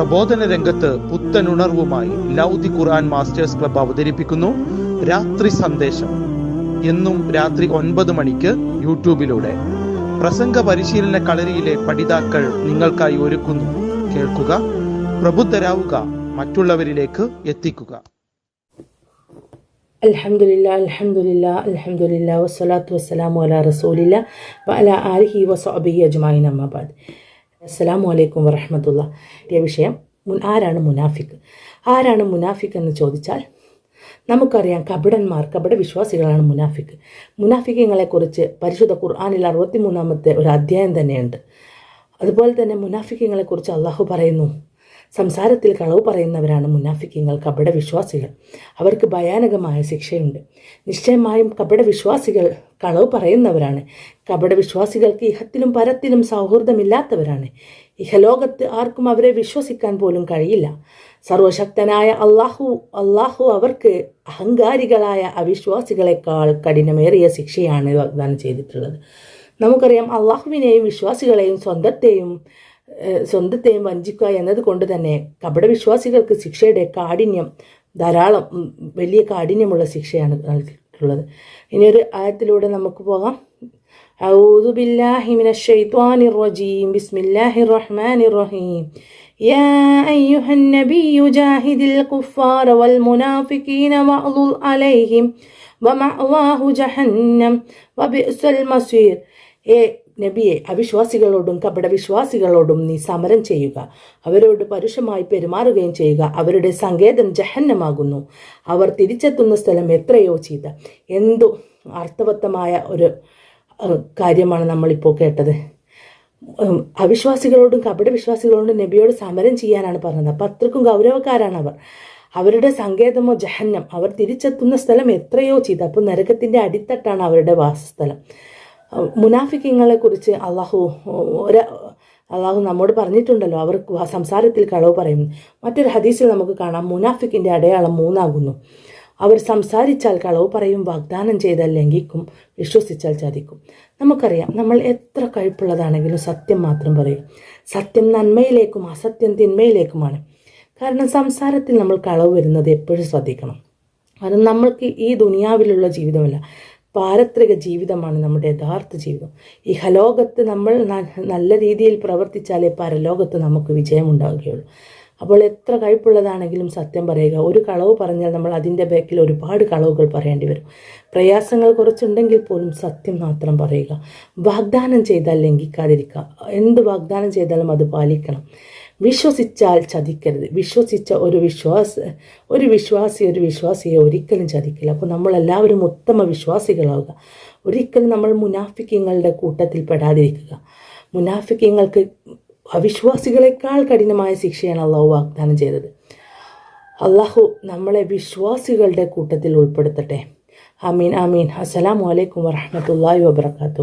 പ്രബോധന രംഗത്ത് പുത്തനുണർവുമായി ലൗദി ഖുർആൻ masters club അവതരിപ്പിക്കുന്നു രാത്രി സന്ദേശം. എന്നും രാത്രി ഒൻപത് മണിക്ക് യൂട്യൂബിലൂടെ. പ്രസംഗ പരിശീലന കളരിയിലെ പഠിതാക്കൾ നിങ്ങൾക്കായി ഒരുക്കുന്നു. കേൾക്കുക പ്രബുദ്ധരാവുക മറ്റുള്ളവരിലേക്ക് എത്തിക്കുക. അൽഹംദുലില്ല അൽഹംദുലില്ല അൽഹംദുലില്ല വസ്സലാത്തു വസ്സലാമു അലാ റസൂലില്ല വ അലാ ആലിഹി വസഅബി അജ്മായിൻ അസ്സലാമു വലൈക്കും വറഹമത്തുള്ള. ഈ വിഷയം ആരാണ് മുനാഫിക്ക്? ആരാണ് മുനാഫിക്ക് എന്ന് ചോദിച്ചാൽ നമുക്കറിയാം കപടന്മാർ കപട വിശ്വാസികളാണ് മുനാഫിക്ക്. മുനാഫിക്കങ്ങളെക്കുറിച്ച് പരിശുദ്ധ ഖുർആാനിൽ അറുപത്തിമൂന്നാമത്തെ ഒരു അധ്യായം തന്നെയുണ്ട്. അതുപോലെ തന്നെ മുനാഫിക്കങ്ങളെക്കുറിച്ച് അള്ളാഹു പറയുന്നു സംസാരത്തിൽ കളവ് പറയുന്നവരാണ് മുനാഫിക്കങ്ങൾ കപട വിശ്വാസികൾ അവർക്ക് ഭയാനകമായ ശിക്ഷയുണ്ട്. നിശ്ചയമായും കപട വിശ്വാസികൾ കളവ് പറയുന്നവരാണ്. കപട വിശ്വാസികൾക്ക് ഇഹത്തിലും പരത്തിലും സൗഹൃദമില്ലാത്തവരാണ്. ഇഹലോകത്ത് ആർക്കും അവരെ വിശ്വസിക്കാൻ പോലും കഴിയില്ല. സർവശക്തനായ അള്ളാഹു അള്ളാഹു അവർക്ക് അഹങ്കാരികളായ അവിശ്വാസികളെക്കാൾ കഠിനമേറിയ ശിക്ഷയാണ് വാഗ്ദാനം ചെയ്തിട്ടുള്ളത്. നമുക്കറിയാം അള്ളാഹുവിനെയും വിശ്വാസികളെയും സ്വന്തത്തെയും സ്വന്തത്തെയും വഞ്ചിക്കുക എന്നത് കൊണ്ട് തന്നെ കപട വിശ്വാസികൾക്ക് ശിക്ഷയുടെ കാഠിന്യം ധാരാളം ഉം, വലിയ കാഠിന്യമുള്ള ശിക്ഷയാണ് നൽകിയിട്ടുള്ളത് ഇനിയൊരു ആയത്തിലൂടെ നമുക്ക് പോകാം أعوذ بالله من الشيطان الرجيم بسم الله الرحمن الرحيم يا أيها النبي جاهد الكفار والمنافقين واغلظ عليهم ومأواه جهنم وبئس المصير ഏ നബിയെ അവിശ്വാസികളോടും കപട വിശ്വാസികളോടും നീ സമരം ചെയ്യുക. അവരോട് പരുഷമായി പെരുമാറുകയും ചെയ്യുക. അവരുടെ സങ്കേതം ജഹന്നമാകുന്നു. അവർ തിരിച്ചെത്തുന്ന സ്ഥലം എത്രയോ ചെയ്ത എന്തു അർത്ഥവത്തമായ ഒരു കാര്യമാണ് നമ്മളിപ്പോൾ കേട്ടത്. അവിശ്വാസികളോടും കപട വിശ്വാസികളോടും നബിയോട് സമരം ചെയ്യാനാണ് പറഞ്ഞത്. അപ്പം അത്രക്കും ഗൗരവക്കാരാണ് അവർ. അവരുടെ സങ്കേതമോ ജഹന്നം. അവർ തിരിച്ചെത്തുന്ന സ്ഥലം എത്രയോ ചെയ്ത് അപ്പോൾ നരകത്തിന്റെ അടിത്തട്ടാണ് അവരുടെ വാസസ്ഥലം. മുനാഫിക്കങ്ങളെ കുറിച്ച് അള്ളാഹു ഒരു അള്ളാഹു നമ്മോട് പറഞ്ഞിട്ടുണ്ടല്ലോ. അവർ സംസാരത്തിൽ കളവ് പറയും. മറ്റൊരു ഹദീസിൽ നമുക്ക് കാണാം. മുനാഫിക്കിന്റെ അടയാളം മൂന്നാകുന്നു. അവർ സംസാരിച്ചാൽ കളവ് പറയും വാഗ്ദാനം ചെയ്താൽ ലംഘിക്കും വിശ്വസിച്ചാൽ ചതിക്കും. നമുക്കറിയാം നമ്മൾ എത്ര കഴിപ്പുള്ളതാണെങ്കിലും സത്യം മാത്രം പറയും. സത്യം നന്മയിലേക്കും അസത്യം തിന്മയിലേക്കുമാണ്. കാരണം സംസാരത്തിൽ നമ്മൾ കളവ് വരുന്നത് എപ്പോഴും ശ്രദ്ധിക്കണം. അത് നമ്മൾക്ക് ഈ ദുനിയാവിലുള്ള ജീവിതമല്ല. പാരത്രിക ജീവിതമാണ് നമ്മുടെ യഥാർത്ഥ ജീവിതം. ഈ ഹലോകത്ത് നമ്മൾ നല്ല രീതിയിൽ പ്രവർത്തിച്ചാലേ പരലോകത്ത് നമുക്ക് വിജയമുണ്ടാവുകയുള്ളൂ. അപ്പോൾ എത്ര കഴിപ്പുള്ളതാണെങ്കിലും സത്യം പറയുക ഒരു കളവ് പറഞ്ഞാൽ നമ്മൾ അതിന്റെ ബാക്കിൽ ഒരുപാട് കളവുകൾ പറയേണ്ടി വരും. പ്രയാസങ്ങൾ കുറച്ചുണ്ടെങ്കിൽ പോലും സത്യം മാത്രം പറയുക. വാഗ്ദാനം ചെയ്താൽ ലംഘിക്കാതിരിക്കുക. എന്ത് വാഗ്ദാനം ചെയ്താലും അത് പാലിക്കണം. വിശ്വസിച്ചാൽ ചതിക്കരുത്. വിശ്വസിച്ച ഒരു വിശ്വാസ ഒരു വിശ്വാസി ഒരു വിശ്വാസിയെ ഒരിക്കലും ചതിക്കില്ല. അപ്പോൾ നമ്മളെല്ലാവരും ഉത്തമ വിശ്വാസികളാവുക. ഒരിക്കലും നമ്മൾ മുനാഫിക്കങ്ങളുടെ കൂട്ടത്തിൽ പെടാതിരിക്കുക. മുനാഫിക്കങ്ങൾക്ക് അവിശ്വാസികളെക്കാൾ കഠിനമായ ശിക്ഷയാണ് അള്ളാഹു വാഗ്ദാനം ചെയ്തത്. അള്ളാഹു നമ്മളെ വിശ്വാസികളുടെ കൂട്ടത്തിൽ ഉൾപ്പെടുത്തട്ടെ. ആമീൻ ആമീൻ. അസ്സലാമു അലൈക്കും വറഹമത്തല്ലാഹി വബർക്കാത്തു